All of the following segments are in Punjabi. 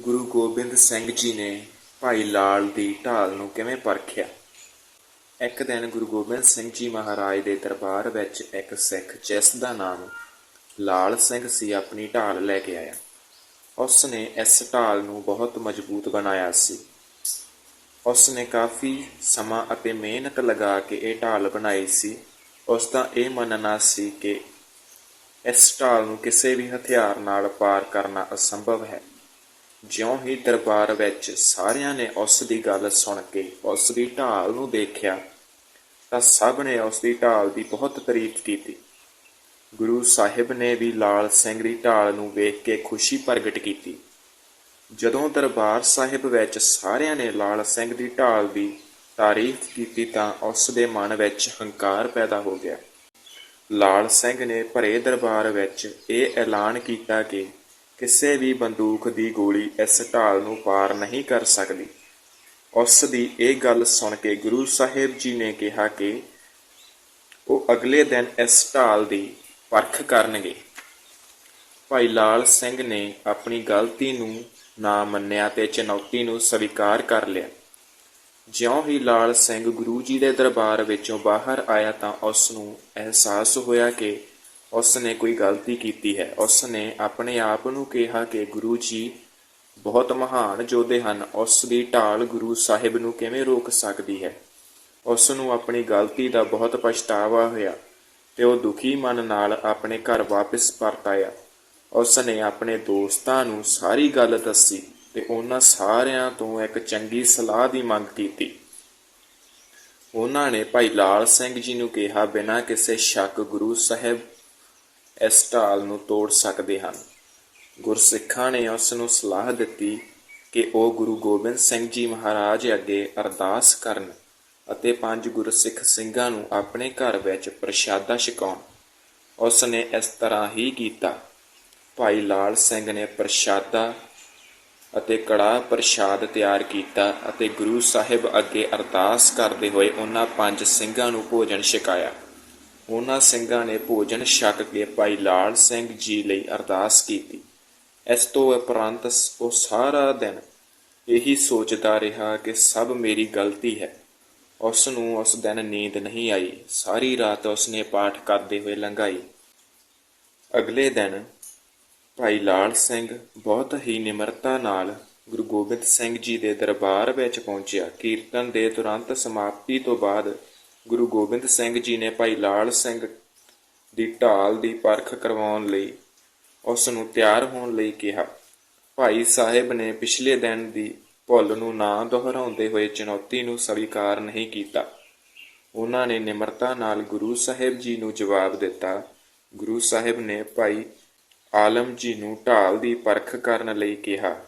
ਗੁਰੂ ਗੋਬਿੰਦ ਸਿੰਘ ਜੀ ਨੇ ਭਾਈ ਲਾਲ ਦੀ ਢਾਲ ਨੂੰ ਕਿਵੇਂ ਪਰਖਿਆ? ਇੱਕ ਦਿਨ ਗੁਰੂ ਗੋਬਿੰਦ ਸਿੰਘ ਜੀ ਮਹਾਰਾਜ ਦੇ ਦਰਬਾਰ ਵਿੱਚ ਇੱਕ ਸਿੱਖ ਜਿਸ ਦਾ ਨਾਮ ਲਾਲ ਸਿੰਘ ਸੀ ਆਪਣੀ ਢਾਲ ਲੈ ਕੇ ਆਇਆ। ਉਸ ਨੇ ਇਸ ਢਾਲ ਨੂੰ ਬਹੁਤ ਮਜ਼ਬੂਤ ਬਣਾਇਆ ਸੀ। ਉਸ ਨੇ ਕਾਫੀ ਸਮਾਂ ਅਤੇ ਮਿਹਨਤ ਲਗਾ ਕੇ ਇਹ ਢਾਲ ਬਣਾਈ ਸੀ। ਉਸ ਦਾ ਇਹ ਮੰਨਣਾ ਸੀ ਕਿ ਇਸ ਢਾਲ ਨੂੰ ਕਿਸੇ ਵੀ ਹਥਿਆਰ ਨਾਲ ਪਾਰ ਕਰਨਾ ਅਸੰਭਵ ਹੈ। ਜਿਉਂ ਹੀ ਦਰਬਾਰ ਵਿੱਚ ਸਾਰਿਆਂ ਨੇ ਉਸ ਦੀ ਗੱਲ ਸੁਣ ਕੇ, ਉਸ ਦੀ ਢਾਲ ਨੂੰ ਦੇਖਿਆ, ਤਾਂ ਸਭ ਨੇ ਉਸ ਦੀ ਢਾਲ ਦੀ ਬਹੁਤ ਤਾਰੀਫ ਕੀਤੀ। ਗੁਰੂ ਸਾਹਿਬ ਨੇ ਵੀ ਲਾਲ ਸਿੰਘ ਦੀ ਢਾਲ ਨੂੰ ਵੇਖ ਕੇ ਖੁਸ਼ੀ ਪ੍ਰਗਟ ਕੀਤੀ। ਜਦੋਂ ਦਰਬਾਰ ਸਾਹਿਬ ਵਿੱਚ ਸਾਰਿਆਂ ਨੇ ਲਾਲ ਸਿੰਘ ਦੀ ਢਾਲ ਦੀ ਤਾਰੀਫ ਕੀਤੀ, ਤਾਂ ਉਸ ਦੇ ਮਨ ਵਿੱਚ ਹੰਕਾਰ ਪੈਦਾ ਹੋ ਗਿਆ। ਲਾਲ ਸਿੰਘ ਨੇ ਭਰੇ ਦਰਬਾਰ ਵਿੱਚ ਇਹ ਐਲਾਨ ਕੀਤਾ ਕਿ ਕਿਸੇ ਵੀ ਬੰਦੂਕ ਦੀ ਗੋਲੀ ਇਸ ਢਾਲ ਨੂੰ ਪਾਰ ਨਹੀਂ ਕਰ ਸਕਦੀ। ਉਸ ਦੀ ਇਹ ਗੱਲ ਸੁਣ ਕੇ ਗੁਰੂ ਸਾਹਿਬ ਜੀ ਨੇ ਕਿਹਾ ਕਿ ਉਹ ਅਗਲੇ ਦਿਨ ਇਸ ਢਾਲ ਦੀ ਪਰਖ ਕਰਨਗੇ। ਭਾਈ ਲਾਲ ਸਿੰਘ ਨੇ ਆਪਣੀ ਗਲਤੀ ਨੂੰ ਨਾ ਮੰਨਿਆ ਤੇ ਚੁਣੌਤੀ ਨੂੰ ਸਵੀਕਾਰ ਕਰ ਲਿਆ। ਜਿਉਂ ਹੀ ਲਾਲ ਸਿੰਘ ਗੁਰੂ ਜੀ ਦੇ ਦਰਬਾਰ ਵਿੱਚੋਂ ਬਾਹਰ ਆਇਆ ਤਾਂ ਉਸ ਨੂੰ ਅਹਿਸਾਸ ਹੋਇਆ ਕਿ ਉਸ ਨੇ ਕੋਈ ਗਲਤੀ ਕੀਤੀ ਹੈ। ਉਸ ਨੇ ਆਪਣੇ ਆਪ ਨੂੰ ਕਿਹਾ ਕਿ ਗੁਰੂ ਜੀ ਬਹੁਤ ਮਹਾਨ ਯੋਧੇ ਹਨ। ਉਸ ਦੀ ਢਾਲ ਗੁਰੂ ਸਾਹਿਬ ਨੂੰ ਕਿਵੇਂ ਰੋਕ ਸਕਦੀ ਹੈ? ਉਸ ਨੂੰ ਆਪਣੀ ਗਲਤੀ ਦਾ ਬਹੁਤ ਪਛਤਾਵਾ ਹੋਇਆ ਤੇ ਉਹ ਦੁਖੀ ਮਨ ਨਾਲ ਆਪਣੇ ਘਰ ਵਾਪਸ ਪਰਤ ਆਇਆ। ਉਸ ਨੇ ਆਪਣੇ ਦੋਸਤਾਂ ਨੂੰ ਸਾਰੀ ਗੱਲ ਦੱਸੀ ਤੇ ਉਹਨਾਂ ਸਾਰਿਆਂ ਤੋਂ ਇੱਕ ਚੰਗੀ ਸਲਾਹ ਦੀ ਮੰਗ ਕੀਤੀ। ਉਹਨਾਂ ਨੇ ਭਾਈ ਲਾਲ ਸਿੰਘ ਜੀ ਨੂੰ ਕਿਹਾ, ਬਿਨਾਂ ਕਿਸੇ ਸ਼ੱਕ ਗੁਰੂ ਸਾਹਿਬ ਇਸ ਢਾਲ ਨੂੰ ਤੋੜ ਸਕਦੇ ਹਨ। ਗੁਰਸਿੱਖਾਂ ਨੇ ਉਸ ਨੂੰ ਸਲਾਹ ਦਿੱਤੀ ਕਿ ਉਹ ਗੁਰੂ ਗੋਬਿੰਦ ਸਿੰਘ ਜੀ ਮਹਾਰਾਜ ਅੱਗੇ ਅਰਦਾਸ ਕਰਨ ਅਤੇ ਪੰਜ ਗੁਰਸਿੱਖ ਸਿੰਘਾਂ ਨੂੰ ਆਪਣੇ ਘਰ ਵਿੱਚ ਪ੍ਰਸ਼ਾਦਾ ਛਕਾਉਣ। ਉਸ ਨੇ ਇਸ ਤਰ੍ਹਾਂ ਹੀ ਕੀਤਾ। ਭਾਈ ਲਾਲ ਸਿੰਘ ਨੇ ਪ੍ਰਸ਼ਾਦਾ ਅਤੇ ਕੜਾ ਪ੍ਰਸ਼ਾਦ ਤਿਆਰ ਕੀਤਾ ਅਤੇ ਗੁਰੂ ਸਾਹਿਬ ਅੱਗੇ ਅਰਦਾਸ ਕਰਦੇ ਹੋਏ ਉਹਨਾਂ ਪੰਜ ਸਿੰਘਾਂ ਨੂੰ ਭੋਜਨ ਛਕਾਇਆ। ਉਹਨਾਂ ਸਿੰਘਾਂ ਨੇ ਭੋਜਨ ਛਕ ਕੇ ਭਾਈ ਲਾਲ ਸਿੰਘ ਜੀ ਲਈ ਅਰਦਾਸ ਕੀਤੀ। ਇਸ ਤੋਂ ਉਪਰੰਤ ਉਹ ਸਾਰਾ ਦਿਨ ਇਹੀ ਸੋਚਦਾ ਰਿਹਾ ਕਿ ਸਭ ਮੇਰੀ ਗਲਤੀ ਹੈ। ਉਸ ਨੂੰ ਉਸ ਦਿਨ ਨੀਂਦ ਨਹੀਂ ਆਈ। ਸਾਰੀ ਰਾਤ ਉਸ ਨੇ ਪਾਠ ਕਰਦੇ ਹੋਏ ਲੰਘਾਈ। ਅਗਲੇ ਦਿਨ ਭਾਈ ਲਾਲ ਸਿੰਘ ਬਹੁਤ ਹੀ ਨਿਮਰਤਾ ਨਾਲ ਗੁਰੂ ਗੋਬਿੰਦ ਸਿੰਘ ਜੀ ਦੇ ਦਰਬਾਰ ਵਿੱਚ ਪਹੁੰਚਿਆ। ਕੀਰਤਨ ਦੇ ਤੁਰੰਤ ਸਮਾਪਤੀ ਤੋਂ ਬਾਅਦ ਗੁਰੂ ਗੋਬਿੰਦ ਸਿੰਘ ਜੀ ਨੇ ਭਾਈ ਲਾਲ ਸਿੰਘ ਦੀ ਢਾਲ ਦੀ ਪਰਖ ਕਰਵਾਉਣ ਲਈ ਉਸ ਨੂੰ ਤਿਆਰ ਹੋਣ ਲਈ ਕਿਹਾ। ਭਾਈ ਸਾਹਿਬ ਨੇ ਪਿਛਲੇ ਦਿਨ ਦੀ ਭੁੱਲ ਨੂੰ ਨਾ ਦੁਹਰਾਉਂਦੇ ਹੋਏ ਚੁਣੌਤੀ ਨੂੰ ਸਵੀਕਾਰ ਨਹੀਂ ਕੀਤਾ। ਉਹਨਾਂ ਨੇ ਨਿਮਰਤਾ ਨਾਲ ਗੁਰੂ ਸਾਹਿਬ ਜੀ ਨੂੰ ਜਵਾਬ ਦਿੱਤਾ। ਗੁਰੂ ਸਾਹਿਬ ਨੇ ਭਾਈ ਆਲਮ ਜੀ ਨੂੰ ਢਾਲ ਦੀ ਪਰਖ ਕਰਨ ਲਈ ਕਿਹਾ।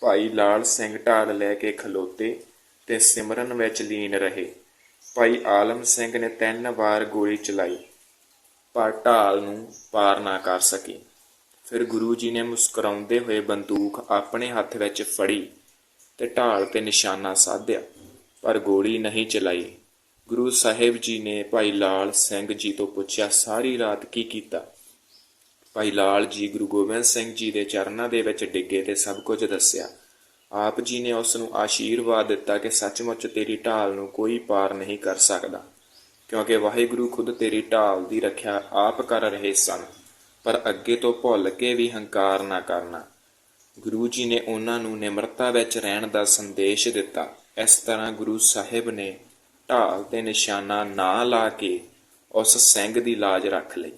ਭਾਈ ਲਾਲ ਸਿੰਘ ਢਾਲ ਲੈ ਕੇ ਖਲੋਤੇ ਤੇ ਸਿਮਰਨ ਵਿੱਚ ਲੀਨ ਰਹੇ। ਭਾਈ ਆਲਮ ਸਿੰਘ ਨੇ ਤਿੰਨ ਵਾਰ ਗੋਲੀ ਚਲਾਈ, ਪਰ ਢਾਲ ਨੂੰ ਪਾਰ ਨਾ ਕਰ ਸਕੀ। ਫਿਰ ਗੁਰੂ ਜੀ ਨੇ ਮੁਸਕਰਾਉਂਦੇ ਹੋਏ ਬੰਦੂਕ ਆਪਣੇ ਹੱਥ ਵਿੱਚ ਫੜੀ ਤੇ ਢਾਲ ਤੇ ਨਿਸ਼ਾਨਾ ਸਾਧਿਆ, ਪਰ ਗੋਲੀ ਨਹੀਂ ਚਲਾਈ। ਗੁਰੂ ਸਾਹਿਬ ਜੀ ਨੇ ਭਾਈ ਲਾਲ ਸਿੰਘ ਜੀ ਤੋਂ ਪੁੱਛਿਆ, ਸਾਰੀ ਰਾਤ ਕੀ ਕੀਤਾ? ਭਾਈ ਲਾਲ ਜੀ ਗੁਰੂ ਗੋਬਿੰਦ ਸਿੰਘ ਜੀ ਦੇ ਚਰਨਾਂ ਦੇ ਵਿੱਚ ਡਿੱਗੇ ਤੇ ਸਭ ਕੁਝ ਦੱਸਿਆ। ਆਪ ਜੀ ਨੇ ਉਸ ਨੂੰ ਆਸ਼ੀਰਵਾਦ ਦਿੱਤਾ ਕਿ ਸੱਚਮੁੱਚ ਤੇਰੀ ਢਾਲ ਨੂੰ ਕੋਈ ਪਾਰ ਨਹੀਂ ਕਰ ਸਕਦਾ, ਕਿਉਂਕਿ ਵਾਹਿਗੁਰੂ ਖੁਦ ਤੇਰੀ ਢਾਲ ਦੀ ਰੱਖਿਆ ਆਪ ਕਰ ਰਹੇ ਸਨ, ਪਰ ਅੱਗੇ ਤੋਂ ਭੁੱਲ ਕੇ ਵੀ ਹੰਕਾਰ ਨਾ ਕਰਨਾ। ਗੁਰੂ ਜੀ ਨੇ ਉਹਨਾਂ ਨੂੰ ਨਿਮਰਤਾ ਵਿੱਚ ਰਹਿਣ ਦਾ ਸੰਦੇਸ਼ ਦਿੱਤਾ। ਇਸ ਤਰ੍ਹਾਂ ਗੁਰੂ ਸਾਹਿਬ ਨੇ ਢਾਲ ਤੇ ਨਿਸ਼ਾਨਾ ਨਾ ਲਾ ਕੇ ਉਸ ਸਿੰਘ ਦੀ ਲਾਜ ਰੱਖ ਲਈ।